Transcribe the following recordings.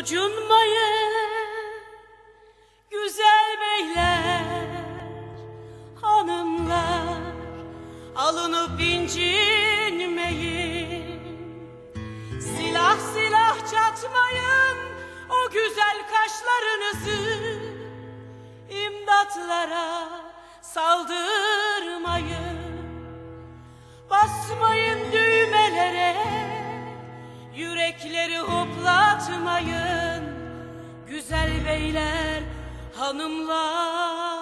Gocunmayın güzel beyler, hanımlar alınıp incinmeyin. Silah silah çatmayın o güzel kaşlarınızı imdatlara saldırmayın. Yürekleri hoplatmayın Güzel beyler, hanımlar.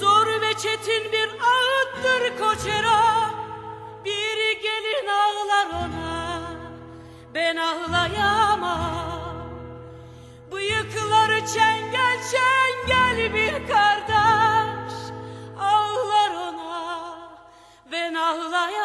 Zor ve çetin bir ağıttır koçera Bir gelin ağlar ona. Ben ağlayamam. Bıyıkları kar la la